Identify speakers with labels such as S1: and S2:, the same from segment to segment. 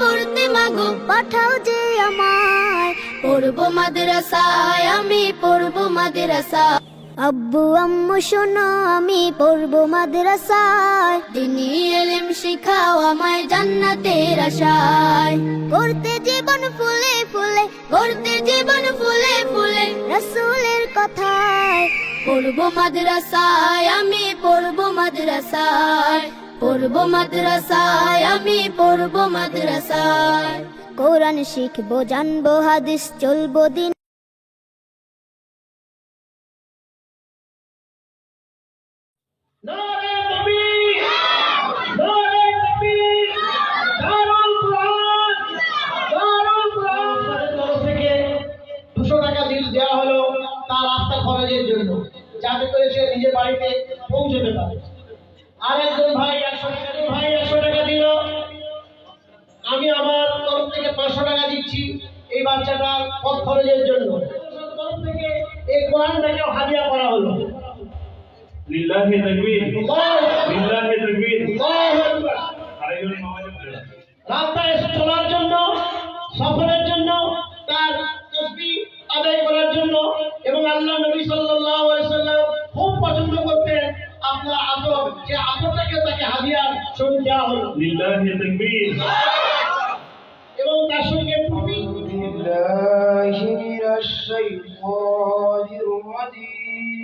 S1: পড়তে মাগো, পাঠাও যে আমায়। পড়ব মাদ্রাসায়, আমি পড়ব মাদ্রাসা আব্বু, আম্মু, শোনো, আমি পড়ব মাদ্রাসায়। দিনী এলেম শিখাও আমায় জান্নাতের আশায়। করতে জীবন ফুলে ফুলে করতে জীবন ফুলে ফুলে রসুলের কথায়। পড়ব মাদ্রাসায়, আমি পড়ব মাদ্রাসায়। পড়ব মাদ্রাসায়, আমি পড়ব মাদ্রাসায়। কোরআন শিখব, জানব, হাদিস চলবো, দিন
S2: যাতে করে সে নিজের বাড়িতে পৌঁছতে পারে। আর একজন ভাই একশো টাকা দিল। ভাই একশো টাকা দিল। আমি আমার তরফ থেকে পাঁচশো টাকা দিচ্ছি এই বাচ্চাটার পথ খরচের জন্য। তরফ থেকে এই কোরআনটাকেও হাদিয়া করা হলো।
S3: লিল্লাহি তাকবীর। লিল্লাহি তাকবীর।
S2: আল্লাহু। আকবার
S3: আরেকজন নামাজে
S2: রাস্তায় এসে চলার জন্য সফরের জন্য তার তসবি আদায় করার জন্য এবং আল্লাহ নবী সাল্লাল্লাহু আলাইহি সাল্লাম খুব পছন্দ করতেন। আপনার আতর কে তাকে হাদিয়ার সংখ্যা হলো
S3: লিল্লাহি তাকবীর
S2: এবং তার সঙ্গে
S4: পূর্বে লিল্লাহি রাশাইয়ুল হাদির মাদিন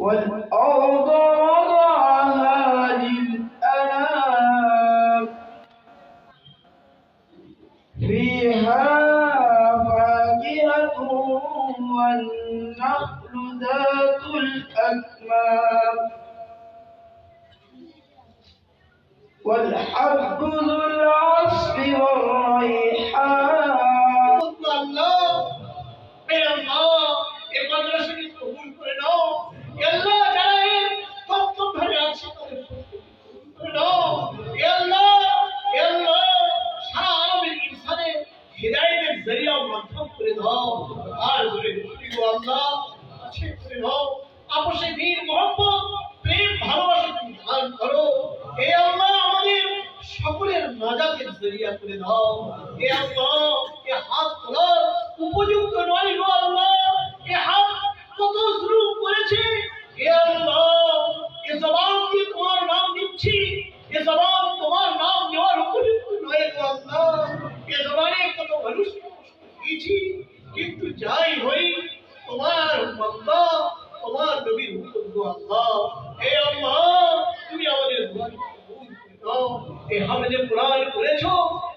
S4: والأرض وضعها للأنام. فيها فاكهة والنخل ذات الأكمام. والحب ذو العصف
S2: করে দাও আপসে বীর মোহাম্মদ প্রেম ভালোবাসা তুমি ধারণ করো। হে আল্লাহ, আমাদের সকলের নাজাতের জরিয়া করে দাও। এ আল্লাহ এ হাত হামলে কোরআন করেছ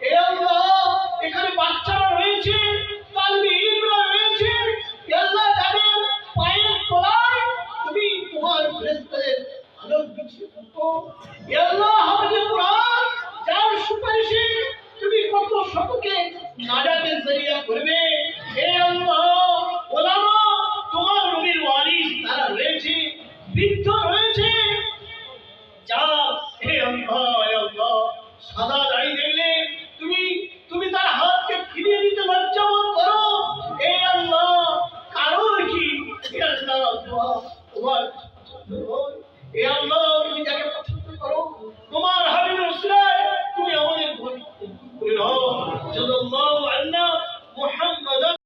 S2: এ আল্লাহ, এখানে বাচ্চারা রয়েছে রয়েছে। তুমি সুপারিশে তুমি কত শতকে নাজাতের জরিয়া করবে? সাদা দাড়ি দেখলে তুমি তুমি তার হাতকে ফিরিয়ে দিতে লজ্জা করো। এ আল্লাহ, কারণ কি? তোমার